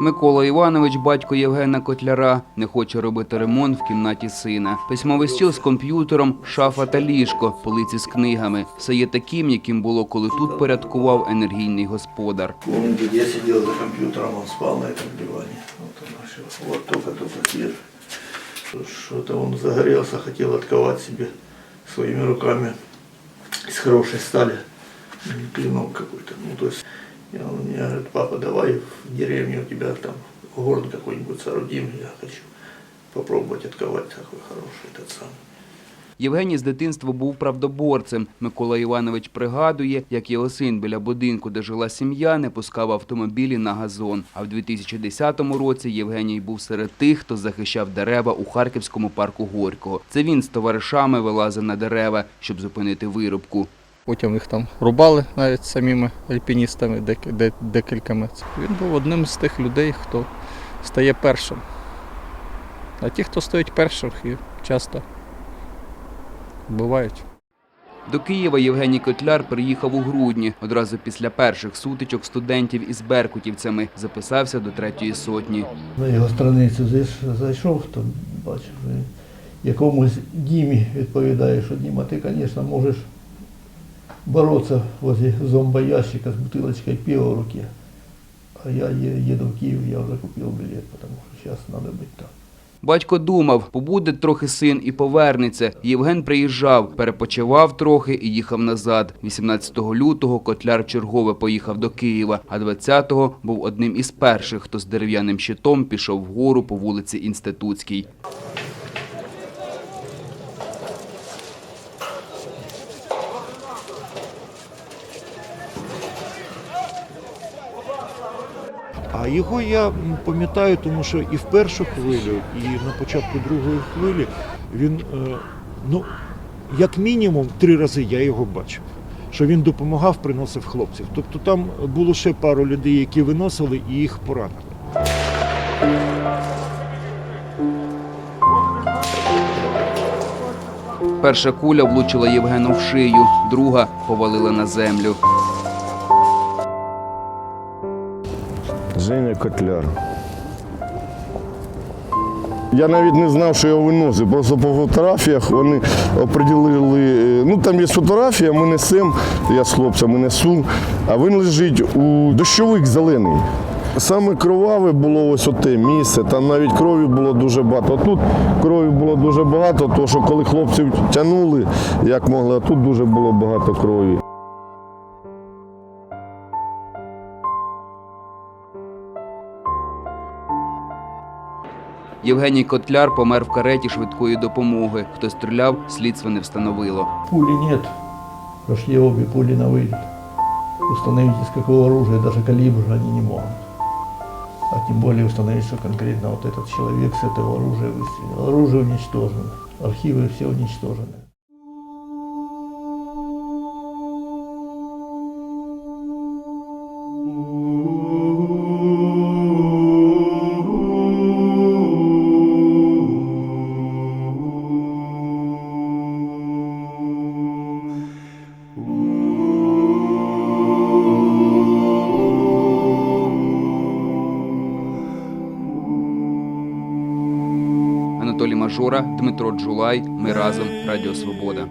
Микола Іванович, батько Євгена Котляра, не хоче робити ремонт в кімнаті сина. Письмовий стіл з комп'ютером, шафа та ліжко, полиці з книгами. Все є таким, яким було, коли тут порядкував енергійний господар. Помню, я сидел за компьютером, он спал на этом диване. Вот, вот только-только свет. Что-то он загорелся, хотел отковать себе своими руками из хорошей стали м, клинок какой-то. Ну, то и он папа, давай в деревню у тебя там горн какой-нибудь соорудим, я хочу попробовать отковать такой хороший этот самый. Євгеній з дитинства був правдоборцем. Микола Іванович пригадує, як його син біля будинку, де жила сім'я, не пускав автомобілі на газон. А в 2010 році Євгеній був серед тих, хто захищав дерева у Харківському парку Горького. Це він з товаришами вилазив на дерева, щоб зупинити вирубку. Потім їх там рубали навіть самими альпіністами, дек- де- декількома. Він був одним з тих людей, хто стає першим. А ті, хто стоїть першим, і часто вбивають. До Києва Євгеній Котляр приїхав у грудні. Одразу після перших сутичок студентів із беркутівцями записався до третьої сотні. На його страницю зайшов, то бачив, якомусь Дімі відповідає, що Діма, ти, звісно, можеш боротися возле зомбоящика з бутилочкою пива в руці. А я є- їду в Київ, я вже купив білет, тому що зараз треба бути там. Батько думав, побуде трохи син і повернеться. Євген приїжджав, перепочивав трохи і їхав назад. 18 лютого Котляр чергове поїхав до Києва, а 20-го був одним із перших, хто з дерев'яним щитом пішов вгору по вулиці Інститутській. А його я пам'ятаю, тому що і в першу хвилю, і на початку другої хвилі він, е, ну, як мінімум, три рази я його бачив. Що він допомагав, приносив хлопців. Тобто там було ще пару людей, які виносили і їх поранили. Перша куля влучила Євгену в шию, друга повалила на землю. Женя Котляр. Я навіть не знав, що його виносить. Просто по фотографіях вони оприділили. е, Ну там є фотографія, ми несемо, я з хлопцями несу, а він лежить у дощовик зелений. Саме кроваве було ось оте місце, там навіть крові було дуже багато. Тут крові було дуже багато, тому що коли хлопців тягнули, як могли, а тут дуже було багато крові. Євгеній Котляр помер в кареті швидкої допомоги. Хто стріляв, слідство не встановило. Пули нет, прошли обе пули на вылет. Установить из какого оружия, даже калибра они не могут. А тем более установить, что конкретно вот этот человек с этого оружия выстрелил. Оружие уничтожено, архивы все уничтожены. Анатолій Мажора, Дмитро Джулай. Ми разом. Радіо Свобода.